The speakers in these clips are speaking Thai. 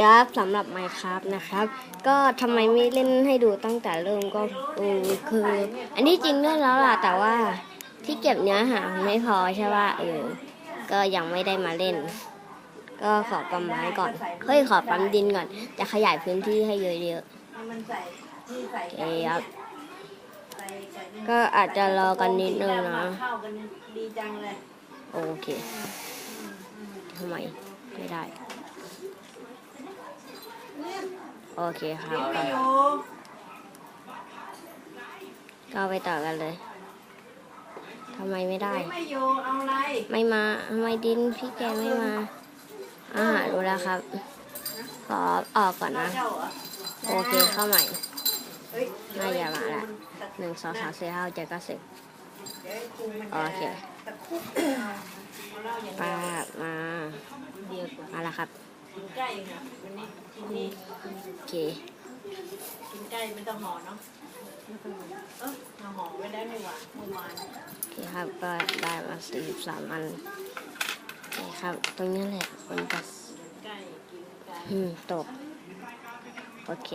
ครับสำหรับ Minecraft นะครับ ก็ทำไมไม่เล่นให้ดูตั้งแต่เริ่มก็เออคือ อันนี้จริงด้วยแล้วล่ะแต่ว่าที่เก็บเนื้อหาไม่พอใช่ป่ะเออก็ยังไม่ได้มาเล่น ก็ขอปั๊มไม้ก่อนเฮ้ยขอปั๊มดินก่อน จะขยายพื้นที่ให้เยอะให้มันใส่ที่ใส่ๆโอเคครับก็อาจจะรอกันนิดนึงนะเข้ากันดีจังเลยโอเคทำไมไม่ได้ โอเคครับไม่ก็อยู่ก็ไปต่อกันเลยทำไมไม่ได้ ไม่อยู่เอาอะไร ไม่มาทำไมดินพี่แกไม่มา อ่ารู้แล้วครับ ขอออกก่อนนะเจ้าเหรอโอเคเข้าใหม่เฮ้ยน่าอย่ามาละหนึ่งสองสามสี่ห้าหกเจ็ดเก้าสิบเดี๋ยวครูมันโอเคตะคุบเอาเล่าอย่างป้าเดียวมาเดียวกว่ามาแล้วครับ กินใกล้เนี่ยวันนี้กินนี่โอเค กินใกล้ไม่ต้องห่อเนาะเออเราห่อไว้ได้ไม่หวานเมื่อวานโอเคครับก็ได้มาสี่สิบสามอันโอเคครับ ตรงนี้แหละคนจะใกล้กินใกล้อืมตก โอเค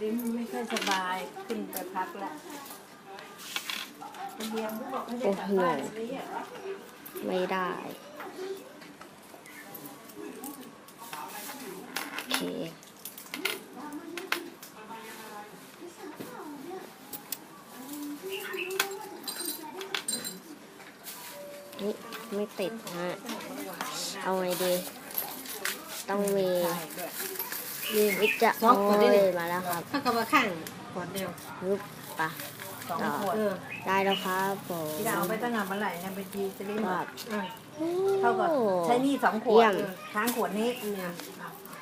ลิ้นไม่ค่อยสบายขึ้นไปพักแล้วเรียนเขาบอกให้ได้กลับบ้านนี้เหรอไม่ได้ โอเค นี่ ไม่ติดฮะ เอาไงดี ต้องมีวิจะสองขวดได้โอ้เลยยมาแล้วครับถ้ากับว่าข้างขวดเดียวฮึบปะสองขวดได้แล้วครับผมที่ดาวไปตั้งงานเมื่อไหร่นะไปจีจะได้หมครัดบเออเท่ากับใช้หนี่สองขวเยี่ดยมเออค้างขวดนี้เนี่ยอะ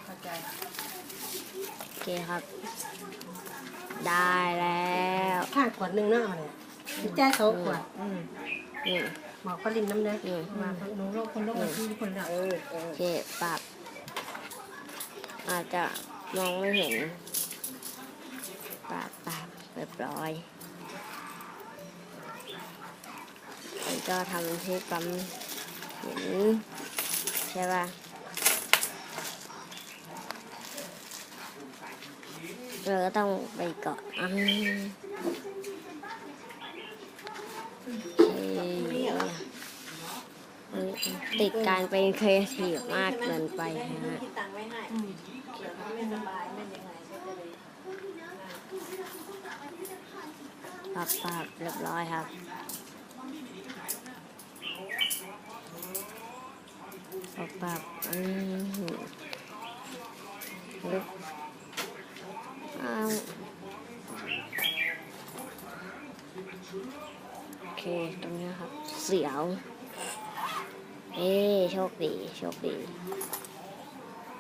เข้าใจโอเคครับ ได้แล้วข้างขวดหนึ่งเนาะเนี่ยแจ้สองขวดอืมนี่ หมอกปรินน้ำเนื้ออืมมาหนูโรคคนโรคคนที่คนละเออเออโอเคปรับอาจจะมองไม่เห็นปรับปรับเรียบร้อยมันก็ทำให้ปั๊มเห็นใช่ป่ะเราก็ต้องไปเกาะอ่าโอเคเออ ติดการเป็นครีเอทีฟมากเกินไปฮะ ตังไว้ให้เดี๋ยวเขาไม่สบายไม่ยังไงก็จะเลยปรับปรับเรียบร้อยครับ ปรับปรับอืมลึกอ้าวโอเค ตรงเนี้ยครับ เสียว เอ้โชคดี โชคดี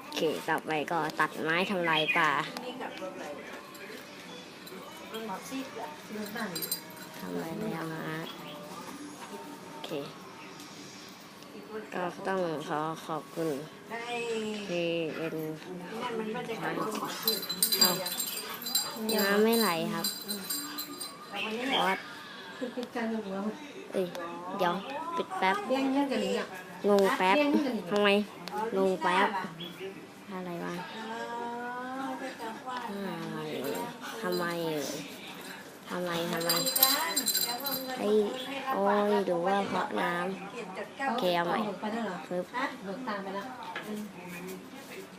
โอเคกลับไปก็ตัดไม้ทำลายป่านี่กับรถอะไรรถหมอซีดอะรถบ้านทำอะไรไม่เอามาโอเค ก็ต้องขอขอบคุณไอ้ที่เป็นนั่นมันมาจากการหมอซีดเอาน้ำไม่ไหลครับแต่วันนี้เพแหละราะว่าคือเป็นการหัวเอ้ยเดี๋ยว ปิดแป๊บเลี้ยงเงี้ยกันหรือยังงงแป๊บทำไมงงแป๊บ อะไรวะอะไรเอ่ยทำไมเอ่ยทำไมทำไมไอ้โอ้ยดูว่าเพราะน้ำโอเคเอาใหม่ไปได้เหรอปึ๊บฮะเบิกตามไปแล้ว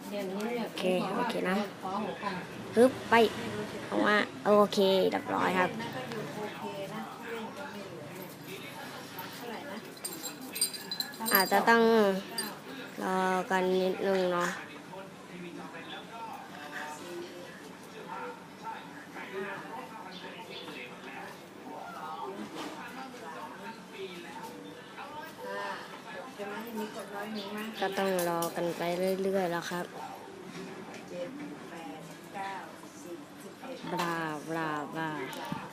เดี๋ยวนี้เนี่ยโอเคโอเคนะขอหัวกันปึ๊บไปเอาว่าโอเคเรียบร้อยครับ นั่นก็อยู่โอเคนะเรื่องก็ไม่เหลือเนี่ยเท่าไหร่นะ อาจจะต้องรอกันนิดนึงเนาะอ่าจะมาให้มีกดร้อยหนึ่งมั้ยก็ต้องรอกันไปเรื่อยๆแล้วครับเจ็ดแปดเก้าสิบสิบเอ็ดบลาบลาบลาสาม